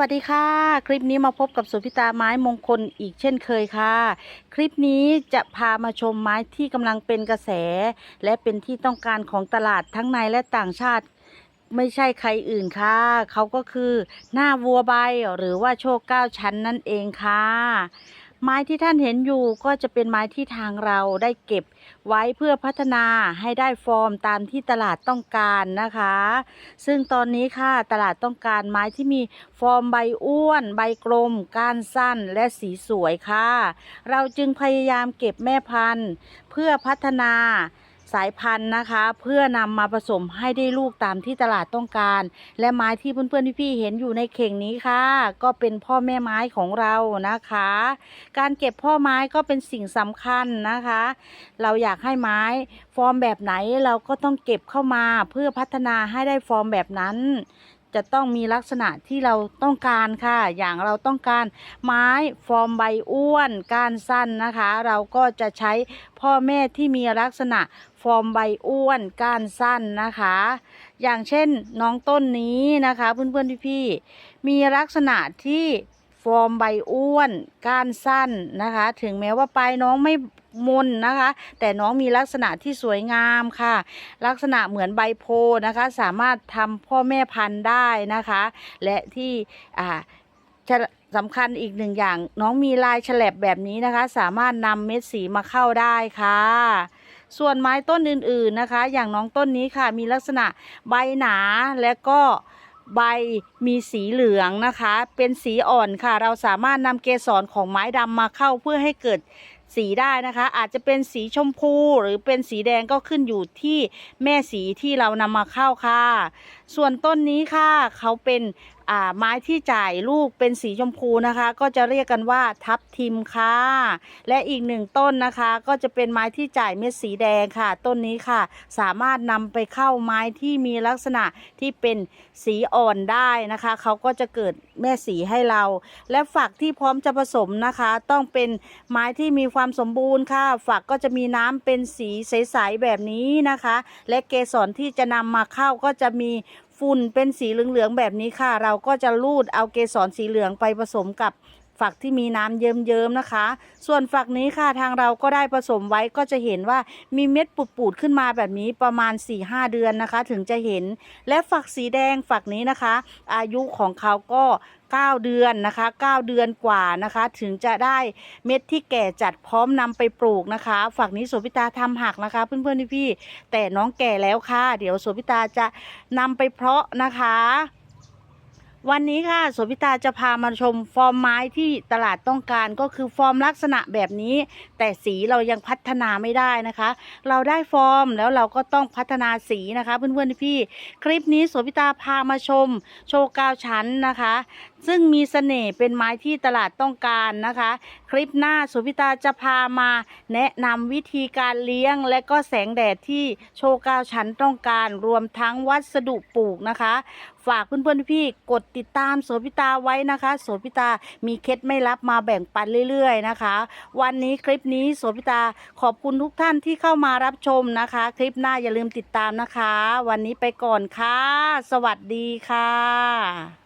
วัสดีค่ะ คลิปนี้มาพบกับสุพิตาไม้มงคลอีกเช่นเคยค่ะ คลิปนี้จะพามาชมไม้ที่กำลังเป็นกระแส และเป็นที่ต้องการของตลาดทั้งในและต่างชาติ ไม่ใช่ใครอื่นค่ะ เขาก็คือหน้าวัวใบหรือว่าโชคเก้าชั้นนั่นเองค่ะ ไม้ที่ท่านเห็นอยู่ก็จะเป็นไม้ที่ทางเราได้เก็บไว้เพื่อพัฒนาให้ได้ฟอร์มตามที่ตลาดต้องการนะคะ ซึ่งตอนนี้ค่ะตลาดต้องการไม้ที่มีฟอร์มใบอ้วน ใบกลม ก้านสั้นและสีสวยค่ะ เราจึงพยายามเก็บแม่พันธุ์ เพื่อพัฒนา สายพันธุ์นะคะ เพื่อนำมาผสมให้ได้ลูกตามที่ตลาดต้องการ และไม้ที่เพื่อนๆพี่ๆเห็นอยู่ในเข่งนี้ค่ะ ก็เป็นพ่อแม่ไม้ของเรานะคะ การเก็บพ่อไม้ก็เป็นสิ่งสำคัญนะคะ เราอยากให้ไม้ฟอร์มแบบไหนเราก็ต้องเก็บเข้ามาเพื่อพัฒนาให้ได้ฟอร์มแบบนั้น จะต้องมีลักษณะที่เราต้องการค่ะ อย่างเราต้องการไม้ฟอร์มใบอ้วนก้านสั้นนะคะ เราก็จะใช้พ่อแม่ที่มีลักษณะฟอร์มใบอ้วนก้านสั้นนะคะ อย่างเช่นน้องต้นนี้นะคะ เพื่อนๆพี่ๆมีลักษณะที่ ฟอร์มใบอ้วนก้านสั้นนะคะ ถึงแม้ว่าปลายน้องไม่มนนะคะ แต่น้องมีลักษณะที่สวยงามค่ะ ลักษณะเหมือนใบโพนะคะ สามารถทำพ่อแม่พันธุ์ได้นะคะ และที่อ่าจะสำคัญอีกหนึ่งอย่างน้องมีลายฉลบแบบนี้นะคะ สามารถนำเม็ดสีมาเข้าได้ค่ะ ส่วนไม้ต้นอื่นๆนะคะ อย่างน้องต้นนี้ค่ะมีลักษณะใบหนาและก็ ใบมีสีเหลืองนะคะ เป็นสีอ่อนค่ะ เราสามารถนำเกสรของไม้ดำมาเข้าเพื่อให้เกิดสีได้นะคะ อาจจะเป็นสีชมพูหรือเป็นสีแดงก็ขึ้นอยู่ที่แม่สีที่เรานำมาเข้าค่ะ ส่วนต้นนี้ค่ะ เขาเป็นไม้ที่จ่ายลูกเป็นสีชมพูนะคะ ก็จะเรียกกันว่าทับทิมค่ะ และอีกหนึ่งต้นนะคะก็จะเป็นไม้ที่จ่ายเม็ดสีแดงค่ะ ต้นนี้ค่ะ สามารถนำไปเข้าไม้ที่มีลักษณะที่เป็นสีอ่อนได้นะคะ เขาก็จะเกิดแม่สีให้เรา และฝักที่พร้อมจะผสมนะคะ ต้องเป็นไม้ที่มีความสมบูรณ์ค่ะ ฝักก็จะมีน้ำเป็นสีใสๆแบบนี้นะคะ และเกสรที่จะนำมาเข้าก็จะมี ฝุ่นเป็นสีเหลืองๆแบบนี้ค่ะ เราก็จะลูดเอาเกสรสีเหลืองไปผสมกับ ฝักที่มีน้ำเยิ้มๆนะคะ ส่วนฝักนี้ค่ะทางเราก็ได้ผสมไว้ก็จะเห็นว่ามีเม็ดปูดๆขึ้นมาแบบนี้ประมาณ 4-5 เดือนนะคะ ถึงจะเห็น และฝักสีแดงฝักนี้นะคะ อายุของเขาก็ 9 เดือนนะคะ 9 เดือนกว่านะคะ ถึงจะได้เม็ดที่แก่จัดพร้อมนำไปปลูกนะคะ ฝักนี้โสพิตาทำหักนะคะ เพื่อนๆพี่ๆแต่น้องแก่แล้วค่ะ เดี๋ยวโสพิตาจะนำไปเพาะนะคะ วันนี้ค่ะโสพิตาจะพามาชมฟอร์มไม้ที่ตลาดต้องการก็คือฟอร์มลักษณะแบบนี้ แต่สีเรายังพัฒนาไม่ได้นะคะ เราได้ฟอร์มแล้วเราก็ต้องพัฒนาสีนะคะ เพื่อนๆพี่ คลิปนี้โสพิตาพามาชม โชว์กาวชั้นนะคะ ซึ่งมีเสน่ห์เป็นไม้ที่ตลาดต้องการนะคะ คลิปหน้าโสพิตาจะพามา แนะนำวิธีการเลี้ยง และก็แสงแดดที่โชว์ก้าชั้นต้องการรวมทั้งวัสดุปลูกนะคะ ฝากเพื่อนๆพี่กดติดตามโสพิตาไว้นะคะ โสพิตามีเคล็ดไม่ลับมาแบ่งปันเรื่อยๆนะคะ วันนี้คลิปนี้โสพิตาขอบคุณทุกท่านที่เข้ามารับชมนะคะ คลิปหน้าอย่าลืมติดตามนะคะ วันนี้ไปก่อนค่ะ สวัสดีค่ะ